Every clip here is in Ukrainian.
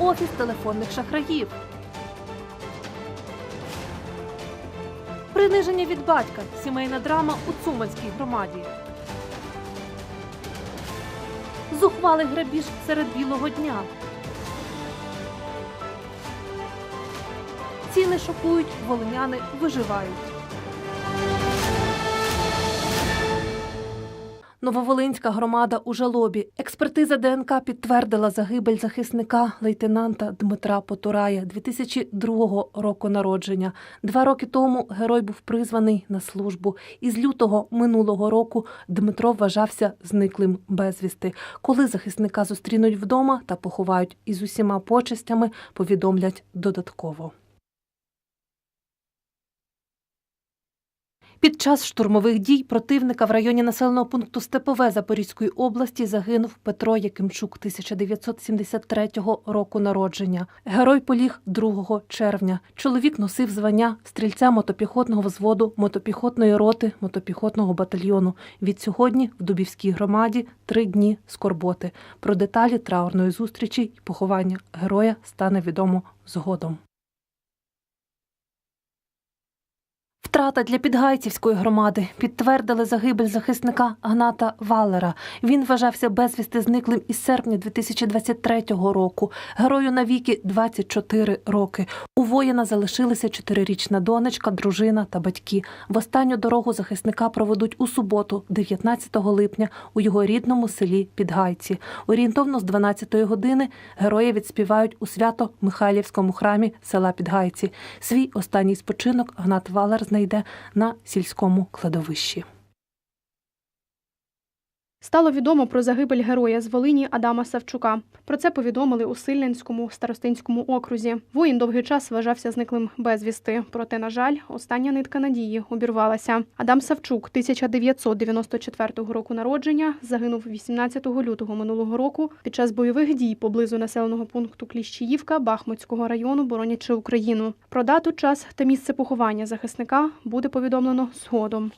офіс телефонних шахраїв. Приниження від батька. Сімейна драма у Цуманській громаді. Зухвалий грабіж серед білого дня. Ціни шокують, волиняни виживають. Нововолинська громада у жалобі. Експертиза ДНК підтвердила загибель захисника лейтенанта Дмитра Потурая 2002 року народження. Два роки тому герой був призваний на службу. Із лютого минулого року Дмитро вважався зниклим безвісти. Коли захисника зустрінуть вдома та поховають із усіма почестями, повідомлять додатково. Під час штурмових дій противника в районі населеного пункту Степове Запорізької області загинув Петро Якимчук 1973 року народження. Герой поліг 2 червня. Чоловік носив звання стрільця мотопіхотного взводу мотопіхотної роти мотопіхотного батальйону. Від сьогодні в Дубівській громаді три дні скорботи. Про деталі траурної зустрічі і поховання героя стане відомо згодом. Втрата для підгайцівської громади підтвердили загибель захисника Гната Валера. Він вважався безвісти зниклим із серпня 2023 року. Герою навіки 24 роки. У воїна залишилися чотирирічна донечка, дружина та батьки. В останню дорогу захисника проведуть у суботу, 19 липня, у його рідному селі Підгайці. Орієнтовно з 12-ї години героя відспівають у свято Михайлівському храмі села Підгайці. Свій останній спочинок Гнат Валер знайде на сільському кладовищі. Стало відомо про загибель героя з Волині Адама Савчука. Про це повідомили у Сильненському старостинському окрузі. Воїн довгий час вважався зниклим безвісти. Проте, на жаль, остання нитка надії обірвалася. Адам Савчук, 1994 року народження, загинув 18 лютого минулого року під час бойових дій поблизу населеного пункту Кліщіївка Бахмутського району, боронячи Україну. Про дату, час та місце поховання захисника буде повідомлено згодом.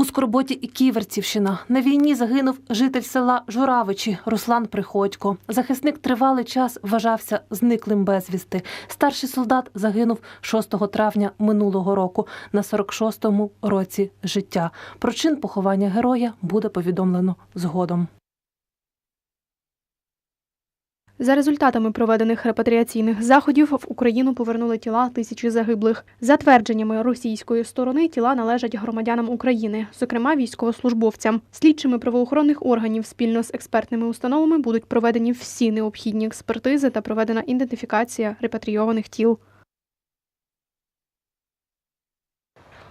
У Скорботі і Ківерцівщина на війні загинув житель села Журавичі Руслан Приходько. Захисник тривалий час вважався зниклим безвісти. Старший солдат загинув 6 травня минулого року на 46-му році життя. Про чин поховання героя буде повідомлено згодом. За результатами проведених репатріаційних заходів в Україну повернули тіла тисячі загиблих. За твердженнями російської сторони тіла належать громадянам України, зокрема військовослужбовцям. Слідчими правоохоронних органів спільно з експертними установами будуть проведені всі необхідні експертизи та проведена ідентифікація репатрійованих тіл.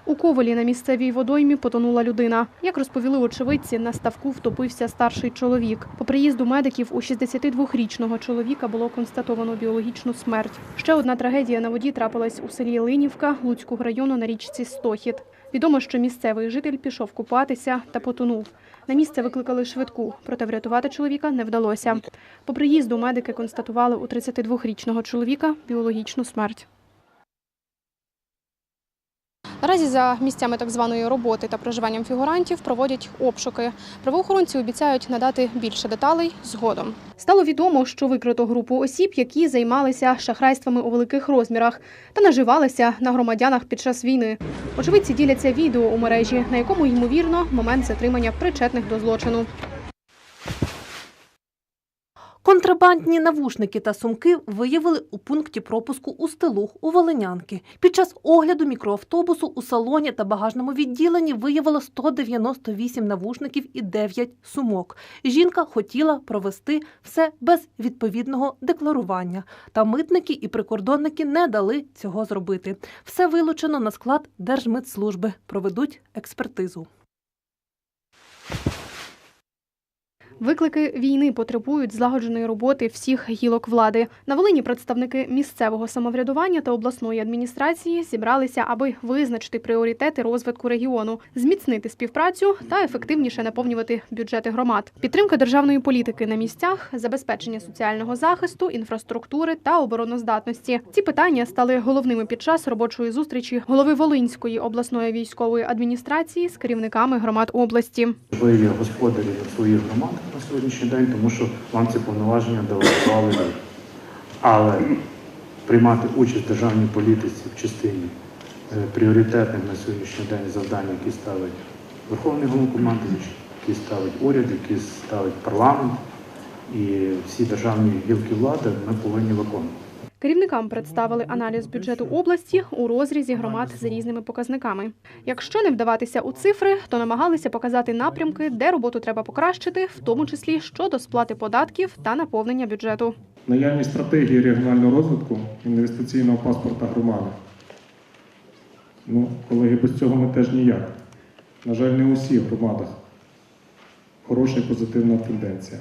У Ковелі на місцевій водоймі потонула людина. Як розповіли очевидці, на ставку втопився старший чоловік. По приїзду медиків у 62-річного чоловіка було констатовано біологічну смерть. Ще одна трагедія на воді трапилась у селі Линівка Луцького району на річці Стохід. Відомо, що місцевий житель пішов купатися та потонув. На місце викликали швидку, проте врятувати чоловіка не вдалося. По приїзду медики констатували у 32-річного чоловіка біологічну смерть. Наразі за місцями так званої роботи та проживанням фігурантів проводять обшуки. Правоохоронці обіцяють надати більше деталей згодом. Стало відомо, що викрито групу осіб, які займалися шахрайствами у великих розмірах та наживалися на громадянах під час війни. Очевидці діляться відео у мережі, на якому ймовірно момент затримання причетних до злочину. Контрабандні навушники та сумки виявили у пункті пропуску у Стелух у Волинянки. Під час огляду мікроавтобусу у салоні та багажному відділенні виявило 198 навушників і 9 сумок. Жінка хотіла провести все без відповідного декларування. Та митники і прикордонники не дали цього зробити. Все вилучено на склад Держмитслужби. Проведуть експертизу. Виклики війни потребують злагодженої роботи всіх гілок влади. На Волині представники місцевого самоврядування та обласної адміністрації зібралися, аби визначити пріоритети розвитку регіону, зміцнити співпрацю та ефективніше наповнювати бюджети громад. Підтримка державної політики на місцях, забезпечення соціального захисту, інфраструктури та обороноздатності. Ці питання стали головними під час робочої зустрічі голови Волинської обласної військової адміністрації з керівниками громад області. Ви господарі своїх громад, на сьогоднішній день, тому що вам ці повноваження делегували ви. Але приймати участь в державній політиці в частині е, пріоритетних на сьогоднішній день завдань, які ставить Верховний Головнокомандуючий, які ставить уряд, які ставить парламент і всі державні гілки влади, ми повинні виконувати. Керівникам представили аналіз бюджету області у розрізі громад з різними показниками. Якщо не вдаватися у цифри, то намагалися показати напрямки, де роботу треба покращити, в тому числі щодо сплати податків та наповнення бюджету. Наявність стратегії регіонального розвитку інвестиційного паспорта громади. Ну, колеги, без цього ми теж ніяк. На жаль, не у всіх громадах хороша і позитивна тенденція.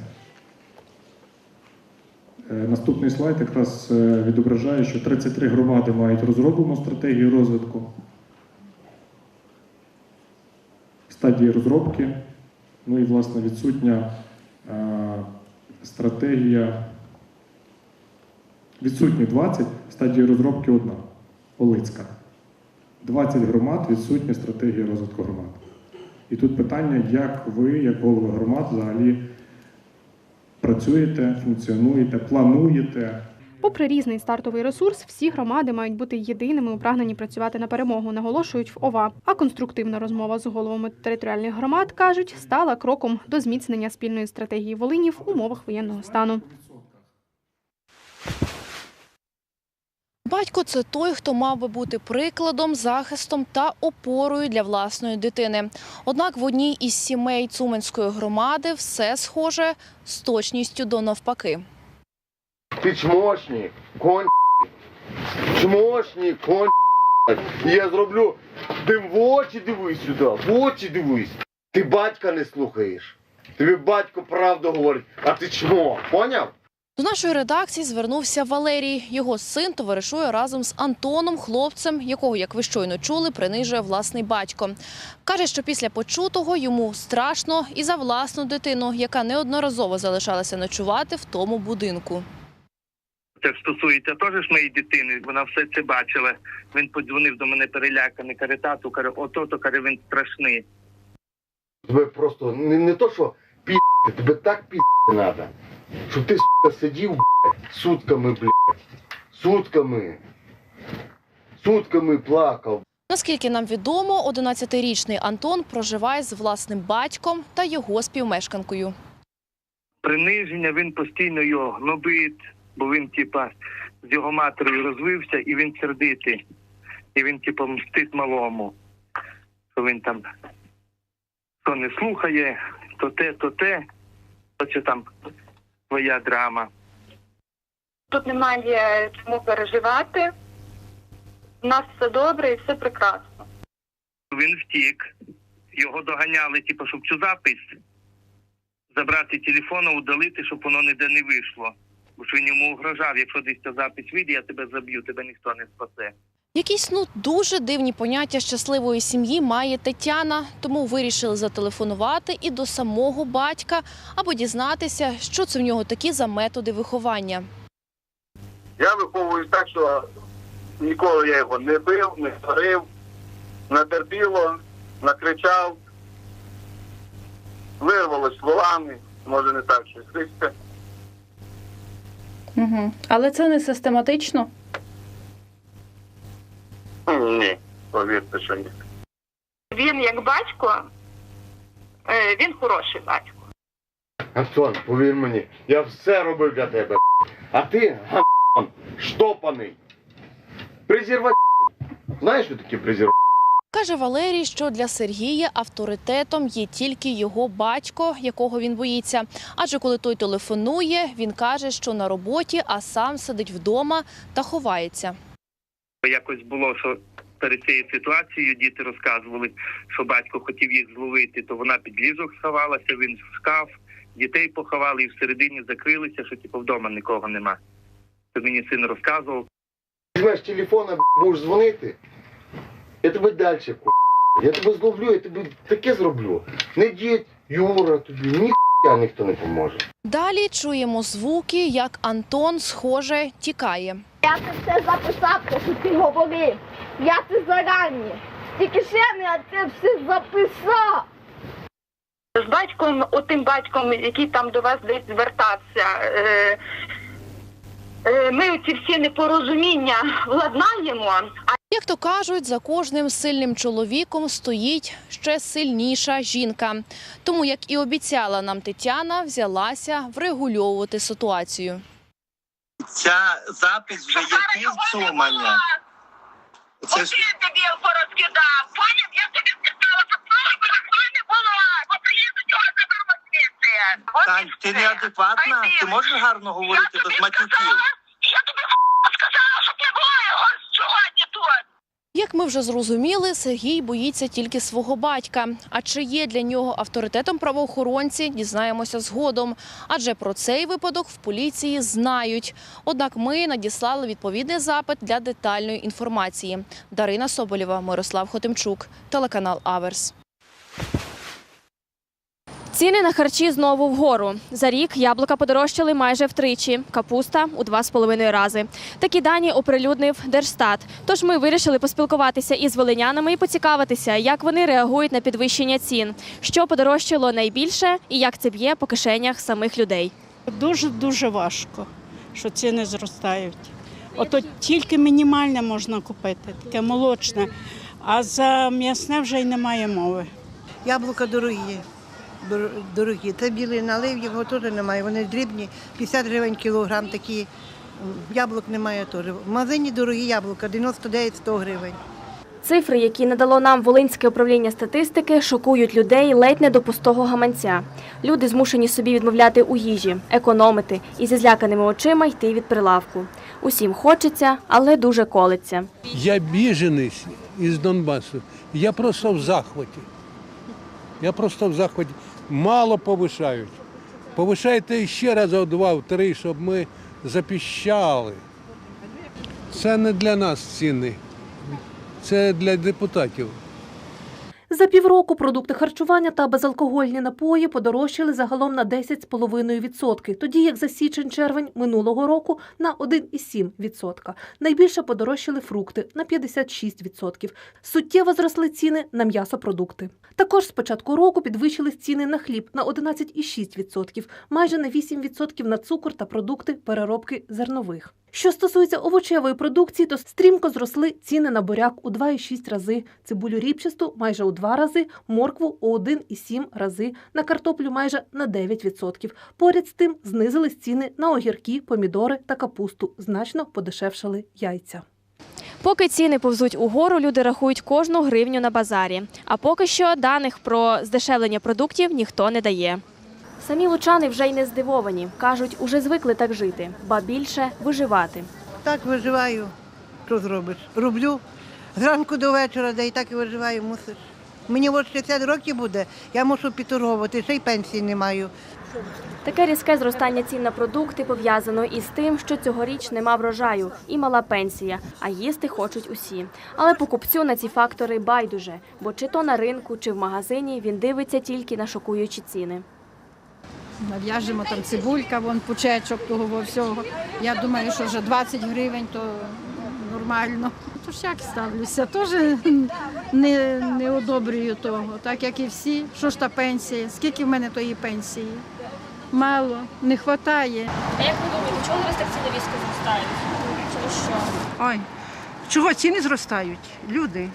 Е, Наступний слайд якраз е, відображає, що 33 громади мають розроблену стратегію розвитку. Стадії розробки, ну і, власне, відсутня е, стратегія Відсутні 20, стадії розробки одна Олицька. 20 громад відсутня стратегія розвитку громад. І тут питання, як ви, як голови громад, взагалі працюєте, функціонуєте, плануєте. Попри різний стартовий ресурс, всі громади мають бути єдиними у прагненні працювати на перемогу, наголошують в ОВА. А конструктивна розмова з головами територіальних громад кажуть, стала кроком до зміцнення спільної стратегії Волині в умовах воєнного стану. Батько це той, хто мав би бути прикладом, захистом та опорою для власної дитини. Однак в одній із сімей Цуменської громади все схоже з точністю до навпаки. Ти чмошник, конь. Чмошник, конь. Я зроблю. Ти в очі дивись сюди, в очі дивись. Ти батька не слухаєш. Тобі батько правду говорить, а ти чмо, поняв? До нашої редакції звернувся Валерій. Його син товаришує разом з Антоном, хлопцем, якого, як ви щойно чули, принижує власний батько. Каже, що після почутого йому страшно і за власну дитину, яка неодноразово залишалася ночувати в тому будинку. Це стосується теж моєї дитини. Вона все це бачила. Він подзвонив до мене переляканий, каже, тату, каже, ото то каже, він страшний. Тебе просто не, не то, що пі***ти, тебе так пі***ти треба. Щоб ти сидів, блядь, сутками, блядь. Сутками. Сутками плакав. Наскільки нам відомо, 11-річний Антон проживає з власним батьком та його співмешканкою. Приниження він постійно його гнобить, бо він, типа, з його матерою розвився і він сердитий. І він, типа, мстить малому. Що він там то не слухає, то те, то те. То це там твоя драма. Тут немає чому переживати. У нас все добре і все прекрасно. Він втік. Його доганяли, типу, щоб цю запис забрати телефон, удалити, щоб воно ніде не вийшло. Бо що він йому угрожав, якщо десь ця запис вийде, я тебе заб'ю, тебе ніхто не спасе. Якісь ну дуже дивні поняття щасливої сім'ї має Тетяна, тому вирішили зателефонувати і до самого батька, аби дізнатися, що це в нього такі за методи виховання. Я виховую так, що ніколи я його не бив, не сварив, натерпіло, накричав, вирвалось словами, може не так щось христе. Угу. Але це не систематично. Ні, повірте, що ні. Він як батько, е, він хороший батько. Антон, повір мені, я все робив для тебе. А ти гамон, штопаний. Презерватив. Знаєш, що таке презерватив? Каже Валерій, що для Сергія авторитетом є тільки його батько, якого він боїться. Адже коли той телефонує, він каже, що на роботі, а сам сидить вдома та ховається. Якось було, що перед цією ситуацією діти розказували, що батько хотів їх зловити, то вона під ліжок сховалася, він в шкаф, дітей поховали і всередині закрилися, що типу вдома нікого нема. То мені син розказував. Візьмеш телефона, будеш дзвонити. Я тебе далі, ку. Я тебе зловлю, я тобі таке зроблю. Не дід, Юра, тобі ніхуя ніхто не поможе. Далі чуємо звуки, як Антон, схоже, тікає. Я це все записав, те, що ти говорив. Я це зарані. Тільки ще не я це все записав. З батьком, отим батьком, який там до вас десь звертався, е, е, ми ці всі непорозуміння владнаємо, а Як то кажуть, за кожним сильним чоловіком стоїть ще сильніша жінка. Тому, як і обіцяла нам Тетяна, взялася врегульовувати ситуацію. Ця запись вже є підсумання. Це ж я тобі порозкидав. Поняв? Я тобі сказала, що служби такої не було. Бо приїду цього забрала звідси. Тань, ти неадекватна, ти можеш гарно говорити без матюків. Я тобі сказала, що ти ось сьогодні тут. Як ми вже зрозуміли, Сергій боїться тільки свого батька. А чи є для нього авторитетом правоохоронці, дізнаємося згодом. Адже про цей випадок в поліції знають. Однак ми надіслали відповідний запит для детальної інформації. Дарина Соболєва, Мирослав Хотимчук, телеканал Аверс. Ціни на харчі знову вгору. За рік яблука подорожчали майже втричі, капуста у два з половиною рази. Такі дані оприлюднив Держстат. Тож ми вирішили поспілкуватися із волинянами і поцікавитися, як вони реагують на підвищення цін, що подорожчало найбільше і як це б'є по кишенях самих людей. Дуже дуже важко, що ціни зростають. Ото тільки мінімальне можна купити, таке молочне, а за м'ясне вже й немає мови. Яблука дорогі. Дор- Дорогі. Це білий налив, його теж немає. Вони дрібні, 50 гривень кілограм такі. Яблук немає теж. В магазині дорогі яблука, 99-100 гривень. Цифри, які надало нам Волинське управління статистики, шокують людей ледь не до пустого гаманця. Люди змушені собі відмовляти у їжі, економити і зі зляканими очима йти від прилавку. Усім хочеться, але дуже колиться. Я біженець із Донбасу. Я просто в захваті. Я просто в захваті. Мало повишають. Повишайте ще раз о два, в три, щоб ми запіщали. Це не для нас ціни. Це для депутатів. За півроку продукти харчування та безалкогольні напої подорожчали загалом на 10,5%, тоді як за січень-червень минулого року на 1,7%. Найбільше подорожчали фрукти на 56%. Суттєво зросли ціни на м'ясопродукти. Також з початку року підвищились ціни на хліб на 11,6%, майже на 8% на цукор та продукти переробки зернових. Що стосується овочевої продукції, то стрімко зросли ціни на буряк у 2,6 рази, цибулю ріпчасту майже у 2 рази, моркву у 1,7 рази, на картоплю майже на 9%. Поряд з тим знизились ціни на огірки, помідори та капусту. Значно подешевшали яйця. Поки ціни повзуть угору, люди рахують кожну гривню на базарі. А поки що даних про здешевлення продуктів ніхто не дає. Самі лучани вже й не здивовані. Кажуть, уже звикли так жити, ба більше виживати. Так виживаю. Що зробиш? Роблю зранку до вечора, да і так і виживаю, мусиш. Мені от 60 років буде, я мушу підторговувати, ще й пенсії не маю. Таке різке зростання цін на продукти пов'язано із тим, що цьогоріч нема врожаю і мала пенсія, а їсти хочуть усі. Але покупцю на ці фактори байдуже, бо чи то на ринку, чи в магазині він дивиться тільки на шокуючі ціни. Нав'яжемо там цибулька, вон пучечок того всього. Я думаю, що вже 20 гривень то нормально. То ж як ставлюся, теж не, не одобрюю того, так як і всі. Що ж та пенсія? Скільки в мене тої пенсії? Мало, не вистачає. А як ви думаєте, у вас так ціни різко зростають? Через що? Ой, чого ціни зростають? Люди.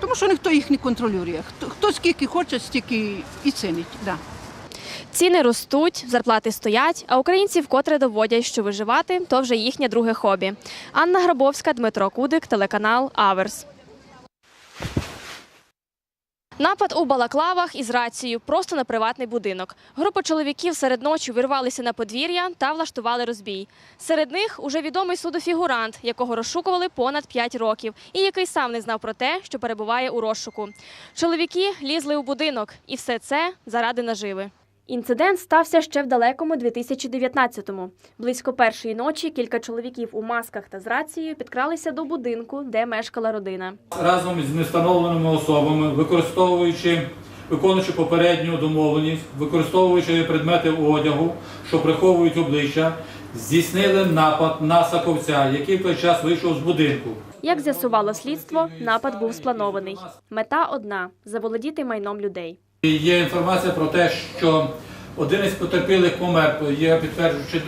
Тому що ніхто їх не контролює. Хто, хто скільки хоче, стільки і цінить. Да. Ціни ростуть, зарплати стоять, а українці вкотре доводять, що виживати то вже їхнє друге хобі. Анна Грабовська, Дмитро Кудик, телеканал Аверс. Напад у балаклавах із рацією просто на приватний будинок. Група чоловіків серед ночі вирвалися на подвір'я та влаштували розбій. Серед них уже відомий судофігурант, якого розшукували понад 5 років, і який сам не знав про те, що перебуває у розшуку. Чоловіки лізли у будинок, і все це заради наживи. Інцидент стався ще в далекому 2019-му. Близько першої ночі кілька чоловіків у масках та з рацією підкралися до будинку, де мешкала родина. разом з невстановленими особами, використовуючи, виконуючи попередню домовленість, використовуючи предмети одягу, що приховують обличчя, здійснили напад на саковця, який в той час вийшов з будинку. Як з'ясувало слідство, напад був спланований. Мета одна заволодіти майном людей. Є інформація про те, що один із потерпілих помер, є підтверджуючі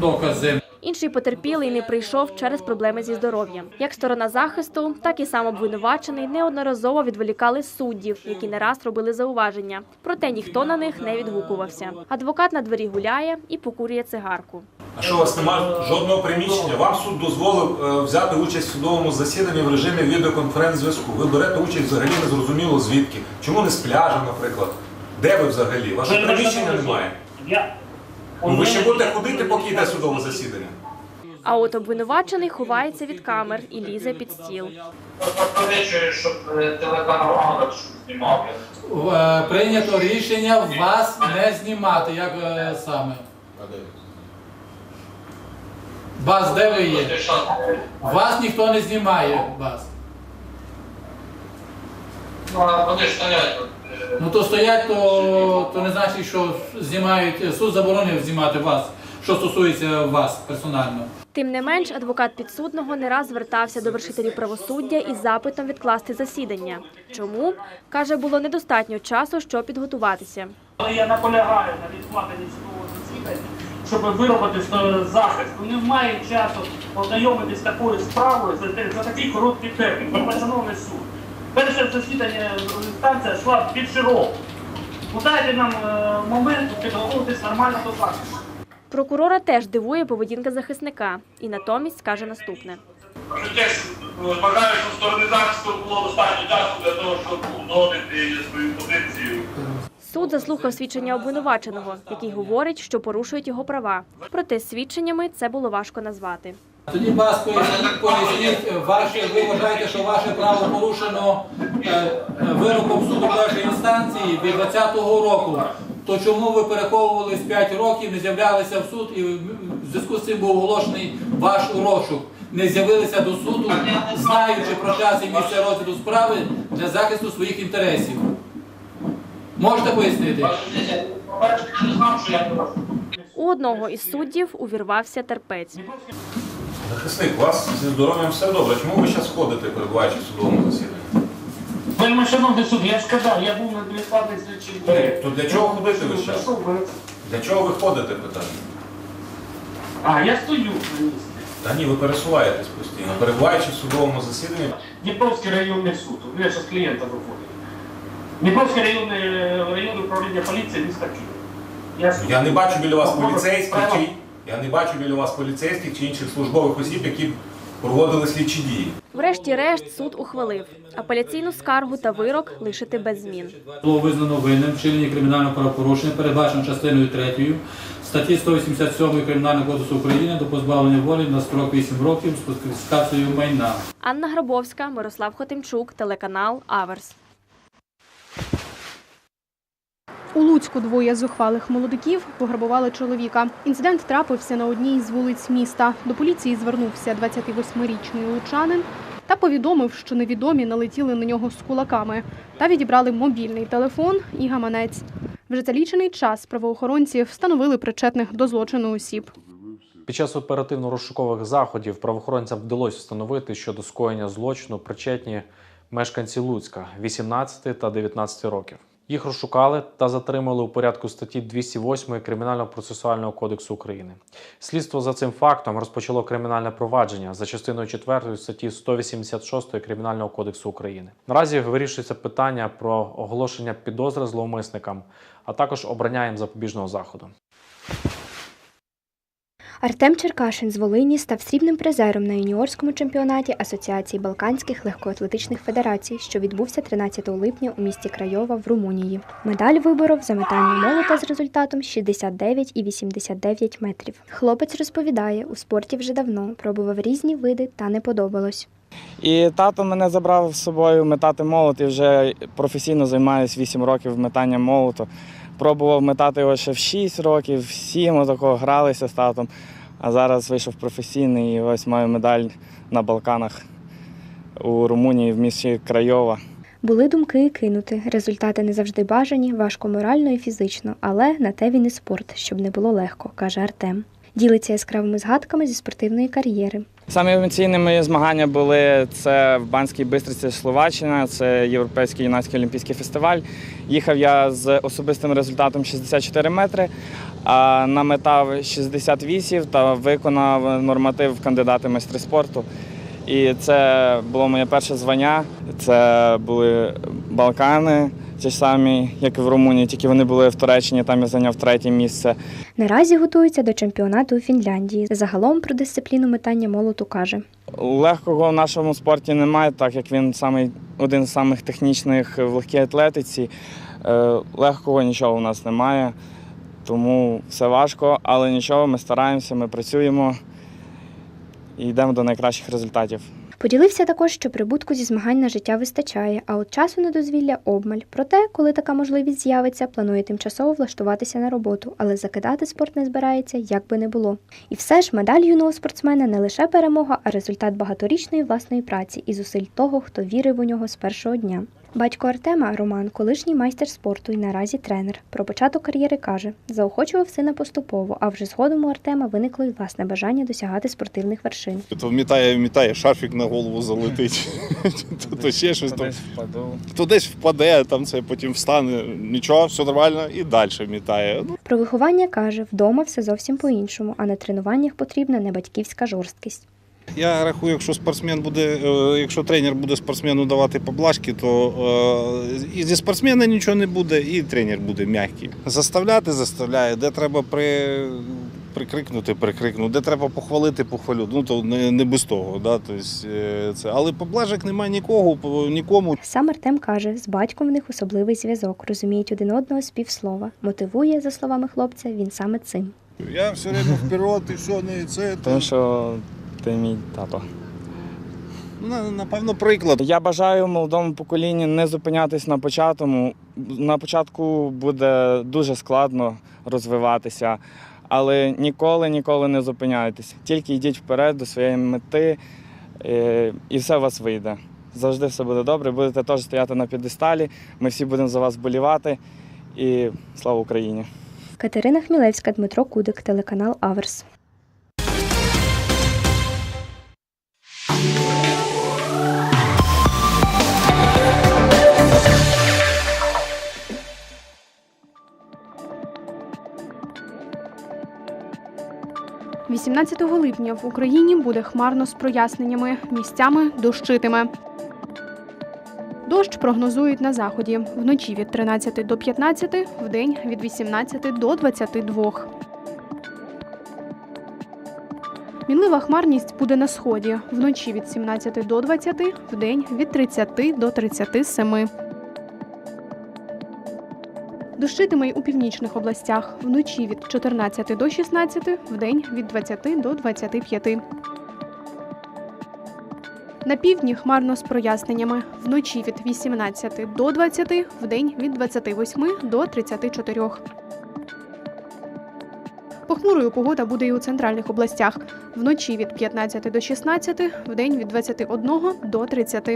докази. Інший потерпілий не прийшов через проблеми зі здоров'ям. Як сторона захисту, так і сам обвинувачений неодноразово відволікали суддів, які не раз робили зауваження. Проте ніхто на них не відгукувався. Адвокат на дворі гуляє і покурює цигарку. А що у вас немає жодного приміщення? Вам суд дозволив е, взяти участь в судовому засіданні в режимі відеоконференц-зв'язку. Ви берете участь взагалі не зрозуміло звідки. Чому не з пляжа, наприклад? Де ви взагалі? Вашого приміщення немає. Ну, ви ще будете ходити, поки йде судове засідання. А от обвинувачений ховається від камер і лізе під стіл. Щоб е, телеканал Ангел знімав. Прийнято рішення вас не знімати. Як е, саме? Вас де ви є? Вас ніхто не знімає. Вас. Ну, а вони ж стоять тут. Ну то стоять, то, то не значить, що знімають. Суд заборонив знімати вас, що стосується вас персонально. Тим не менш, адвокат підсудного не раз звертався до вершителів правосуддя із запитом відкласти засідання. Чому каже, було недостатньо часу, щоб підготуватися. Але я наполягаю на відкладенні судового засідання, щоб виробити е, захист. Ну, Немає часу ознайомитись такою справою за, те- за такий короткий термін. Шановний суд. Перше засідання інстанція йшла під широко. Ну, дайте нам е, момент підготуватись нормально до захисту. Прокурора теж дивує поведінка захисника і натомість скаже наступне. Вважаю, що сторони захисту було достатньо часу для того, щоб узгодити свою позицію. Суд заслухав свідчення обвинуваченого, який говорить, що порушують його права. Проте свідченнями це було важко назвати. Тоді ласка, поясніть, поясніть, ваше, ви вважаєте, що ваше право порушено е, е, вироком суду першої інстанції від 20-го року. То чому ви переховувались 5 років, не з'являлися в суд і в зв'язку з цим був оголошений ваш розшук? Не з'явилися до суду, знаючи про час і місце розгляду справи для захисту своїх інтересів. Можете пояснити? У одного із суддів увірвався терпець. Захисник, у вас зі здоров'ям все добре. Чому ви зараз ходите, перебуваючи в судовому засіданні? Вельми шановний суд, я ж казав, я був на невідкладних слідчих. То для чого ходити ви зараз? Для чого ви ходите, питання? А, я стою на місці. Та ні, ви пересуваєтесь постійно. Перебуваючи в судовому засіданні, Дніпровський районний суд. Ну, Я зараз клієнта виходив. Дніпровське районне, районне управління поліції міста Києва. Я, я не бачу біля вас поліцейських чи я не бачу біля вас поліцейських чи інших службових осіб, які проводили слідчі дії. Врешті-решт суд ухвалив апеляційну скаргу та вирок лишити без змін. Було визнано винним вчинення кримінального правопорушення, передбачено частиною 3 статті 187 Кримінального кодексу України до позбавлення волі на строк 8 років з конфіскацією майна. Анна Грабовська, Мирослав Хотимчук, телеканал Аверс. У Луцьку двоє зухвалих молодиків пограбували чоловіка. Інцидент трапився на одній з вулиць міста. До поліції звернувся 28-річний лучанин та повідомив, що невідомі налетіли на нього з кулаками та відібрали мобільний телефон і гаманець. Вже за лічений час правоохоронці встановили причетних до злочину осіб. Під час оперативно-розшукових заходів правоохоронцям вдалося встановити, що до скоєння злочину причетні мешканці Луцька 18 та 19 років. Їх розшукали та затримали у порядку статті 208 Кримінального процесуального кодексу України. Слідство за цим фактом розпочало кримінальне провадження за частиною 4 статті 186 Кримінального кодексу України. Наразі вирішується питання про оголошення підозри зловмисникам, а також обрання їм запобіжного заходу. Артем Черкашин з Волині став срібним призером на юніорському чемпіонаті Асоціації Балканських легкоатлетичних федерацій, що відбувся 13 липня у місті Крайова в Румунії. Медаль виборов за метання молота з результатом 69,89 метрів. Хлопець розповідає, у спорті вже давно пробував різні види та не подобалось. І тато мене забрав з собою метати молот і вже професійно займаюся 8 років метанням молоту. Пробував метати його ще в 6 років, в 7 такого гралися з татом. А зараз вийшов професійний і ось маю медаль на Балканах у Румунії в місті Крайова. Були думки кинути. Результати не завжди бажані, важко морально і фізично, але на те він і спорт, щоб не було легко, каже Артем. Ділиться яскравими згадками зі спортивної кар'єри. Самі емоційні мої змагання були це в Банській Бистриці, Словаччина, це Європейський юнацький олімпійський фестиваль. Їхав я з особистим результатом 64 метри, а наметав 68 та виконав норматив кандидата майстри спорту. І це було моє перше звання. Це були Балкани, ті самі, як і в Румунії, тільки вони були в Туреччині, там я зайняв третє місце. Наразі готується до чемпіонату у Фінляндії. Загалом про дисципліну метання молоту каже. Легкого в нашому спорті немає, так як він самий, один з самих технічних в легкій атлетиці. Е, Легкого нічого у нас немає, тому все важко, але нічого, ми стараємося, ми працюємо і йдемо до найкращих результатів. Поділився також, що прибутку зі змагань на життя вистачає, а от часу на дозвілля обмаль. Проте, коли така можливість з'явиться, планує тимчасово влаштуватися на роботу, але закидати спорт не збирається, як би не було. І все ж медаль юного спортсмена не лише перемога, а результат багаторічної власної праці і зусиль того, хто вірив у нього з першого дня. Батько Артема Роман, колишній майстер спорту і наразі тренер. Про початок кар'єри каже, заохочував сина поступово, а вже згодом у Артема виникло й власне бажання досягати спортивних вершин. То вмітає, вмітає, шарфік на голову залетить, то, то ще щось там. То десь впаде, там це потім встане. Нічого, все нормально, і далі вмітає. Ну, Про виховання каже, вдома все зовсім по-іншому, а на тренуваннях потрібна не батьківська жорсткість. Я рахую, якщо спортсмен буде, е, якщо тренер буде спортсмену давати поблажки, то е, і зі спортсмена нічого не буде, і тренер буде м'який. Заставляти заставляє, де треба при. Прикрикнути, прикрикнути, де треба похвалити, похвалю. Ну то не, не без того. Да? Тобто, це. Але поблажок немає нікого, нікому. Сам Артем каже, з батьком в них особливий зв'язок, розуміють один одного з півслова. Мотивує, за словами хлопця, він саме цим. Я все время вперед, і що не це. Тому що ти мій тато. Ну, напевно, приклад. Я бажаю молодому поколінню не зупинятись на початку. На початку буде дуже складно розвиватися, але ніколи, ніколи не зупиняйтесь. Тільки йдіть вперед до своєї мети, е, і все у вас вийде. Завжди все буде добре. Будете теж стояти на підесталі. Ми всі будемо за вас болівати. І слава Україні! Катерина Хмілевська, Дмитро Кудик, телеканал Аверс. – 18 липня в Україні буде хмарно з проясненнями, місцями дощитиме. Дощ прогнозують на заході вночі від 13 до 15, вдень від 18 до 22. Мінлива хмарність буде на сході вночі від 17 до 20, вдень від 30 до 37. Дощитиме й у північних областях вночі від 14 до 16, вдень від 20 до 25. На півдні хмарно з проясненнями. Вночі від 18 до 20, вдень від 28 до 34. Похмурою погода буде і у центральних областях. Вночі від 15 до 16, вдень від 21 до 30.